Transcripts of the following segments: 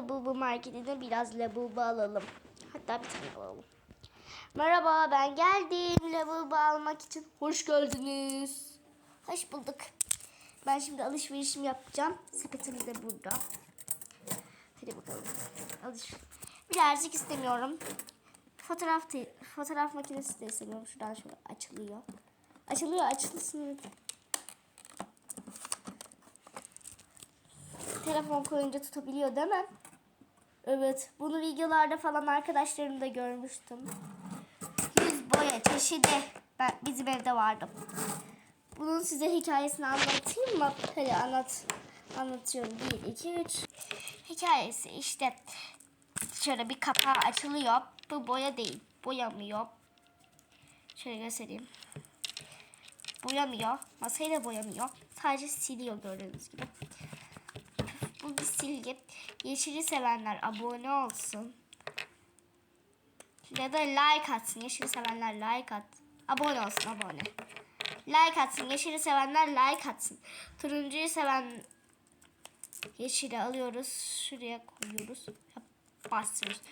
Labubu marketine biraz labubu alalım. Hatta bir tane alalım. Merhaba ben geldim labubu almak için. Hoş geldiniz. Hoş bulduk. Ben şimdi alışverişimi yapacağım. Sepetimiz de burada. Hadi bakalım. Alış. Birazcık istemiyorum. Fotoğraf fotoğraf makinesi de istemiyorum. Şuradan şöyle açılıyor. Açılıyor açılsın. Telefon koyunca tutabiliyor değil mi? Evet. Bunu videolarda falan arkadaşlarım da görmüştüm. Yüz boya çeşidi. Ben, bizim evde vardı. Bunun size hikayesini anlatayım mı? Hadi anlat. Anlatıyorum. 1, 2, 3. Hikayesi işte şöyle bir kapağı açılıyor. Bu boya değil. Boyamıyor. Şöyle göstereyim. Boyamıyor. Masayı da boyamıyor. Sadece siliyor gördüğünüz gibi. Bu bir silgi. Yeşili sevenler abone olsun. Ya da like atsın. Yeşili sevenler like at. Abone olsun abone. Like atsın. Yeşili sevenler like atsın. Turuncuyu seven yeşili alıyoruz. Şuraya koyuyoruz. Bastırıyoruz.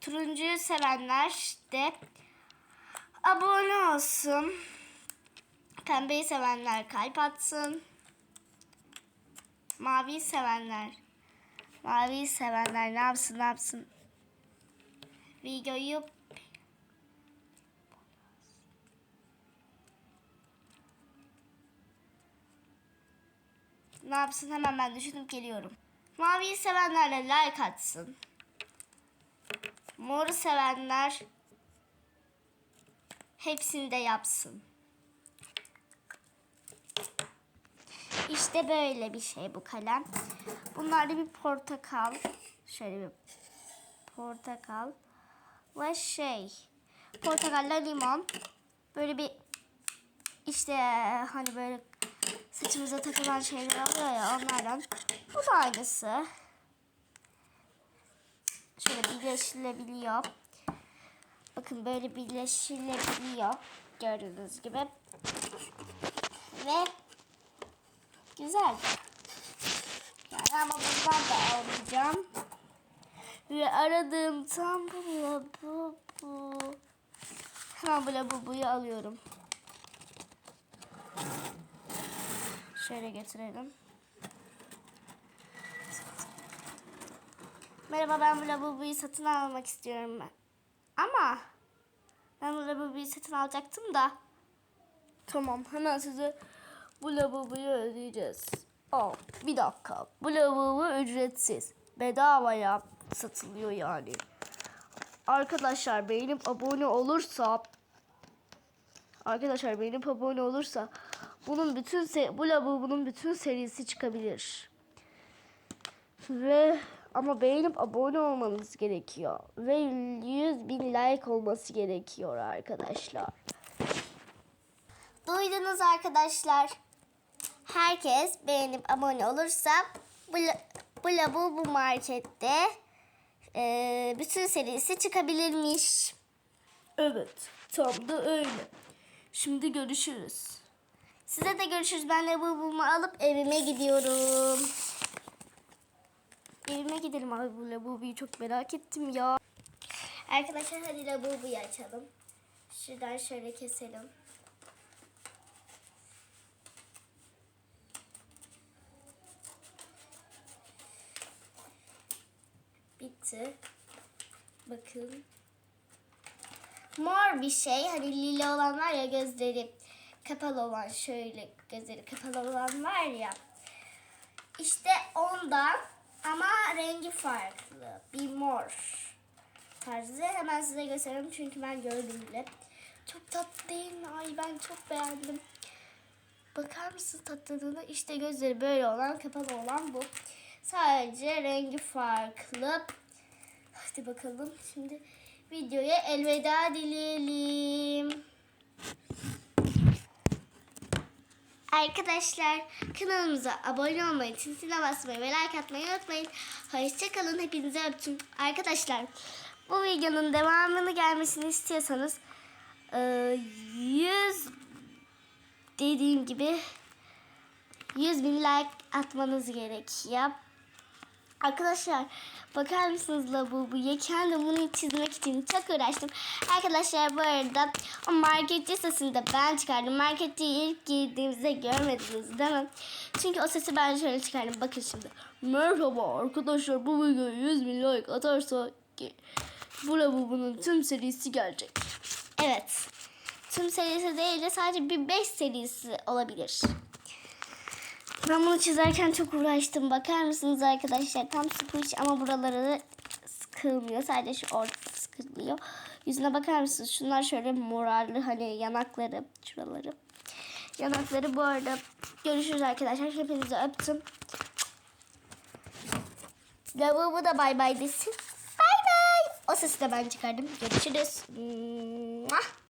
Turuncuyu sevenler de abone olsun. Pembeyi sevenler kalp atsın. Mavi sevenler. Mavi sevenler ne yapsın ne yapsın. Videoyu ne yapsın hemen ben düşünüp geliyorum. Maviyi sevenler like atsın. Moru sevenler hepsini de yapsın. İşte böyle bir şey bu kalem. Bunlar da bir portakal. Şöyle bir portakal. Ve şey. Portakalla limon. Böyle bir işte hani böyle saçımıza takılan şeyler oluyor ya onlardan. Bu da aynısı. Şöyle birleşilebiliyor. Bakın böyle birleşilebiliyor. Gördüğünüz gibi. Ve Güzel. Yani ama bundan da alacağım. Ve aradığım tam bu bu bu. Hemen bu bu buyu alıyorum. Şöyle getirelim. Merhaba ben bu lavaboyu satın almak istiyorum ben. Ama ben bu lavaboyu satın alacaktım da. Tamam hemen size bu lavaboyu ödeyeceğiz. Aa, bir dakika. Bu lavabo ücretsiz. Bedavaya satılıyor yani. Arkadaşlar benim abone olursa Arkadaşlar benim abone olursa bunun bütün se bu lavabonun bütün serisi çıkabilir. Ve ama beğenip abone olmanız gerekiyor. Ve 100 bin like olması gerekiyor arkadaşlar. Duydunuz arkadaşlar. Herkes beğenip abone olursa bu, la- bu markette e, bütün serisi çıkabilirmiş. Evet tam da öyle. Şimdi görüşürüz. Size de görüşürüz. Ben labubumu alıp evime gidiyorum. Evime gidelim abi bu labubuyu çok merak ettim ya. Arkadaşlar hadi labubuyu açalım. Şuradan şöyle keselim. Bitti. Bakın. Mor bir şey. Hani lila olan var ya gözleri kapalı olan şöyle gözleri kapalı olan var ya. İşte ondan ama rengi farklı. Bir mor tarzı. Hemen size göstereyim çünkü ben gördüm bile. Çok tatlı değil mi? Ay ben çok beğendim. Bakar mısın tatlılığına? İşte gözleri böyle olan, kapalı olan bu. Sadece rengi farklı. Hadi bakalım. Şimdi videoya elveda dileyelim. Arkadaşlar kanalımıza abone olmayı, zincirine basmayı ve like atmayı unutmayın. Hoşçakalın. Hepinizi öptüm. Arkadaşlar bu videonun devamını gelmesini istiyorsanız eee, 100 dediğim gibi 100 bin like atmanız gerekiyor. Arkadaşlar bakar mısınız Labubu'ya? Kendim bunu çizmek için çok uğraştım. Arkadaşlar bu arada o marketçi sesini de ben çıkardım. Marketçiye ilk girdiğimizde görmediniz değil mi? Çünkü o sesi ben şöyle çıkardım. Bakın şimdi. Merhaba arkadaşlar bu videoya 100 bin like atarsa ki bu Labubu'nun tüm serisi gelecek. Evet. Tüm serisi değil de sadece bir 5 serisi olabilir. Ben bunu çizerken çok uğraştım. Bakar mısınız arkadaşlar? Tam sıkmış ama buraları sıkılmıyor. Sadece şu ortası sıkılıyor. Yüzüne bakar mısınız? Şunlar şöyle morarlı hani yanakları. Şuraları. Yanakları bu arada. Görüşürüz arkadaşlar. Hepinizi öptüm. Lavuğu da bay bay desin. Bay bay. O sesi de ben çıkardım. Görüşürüz.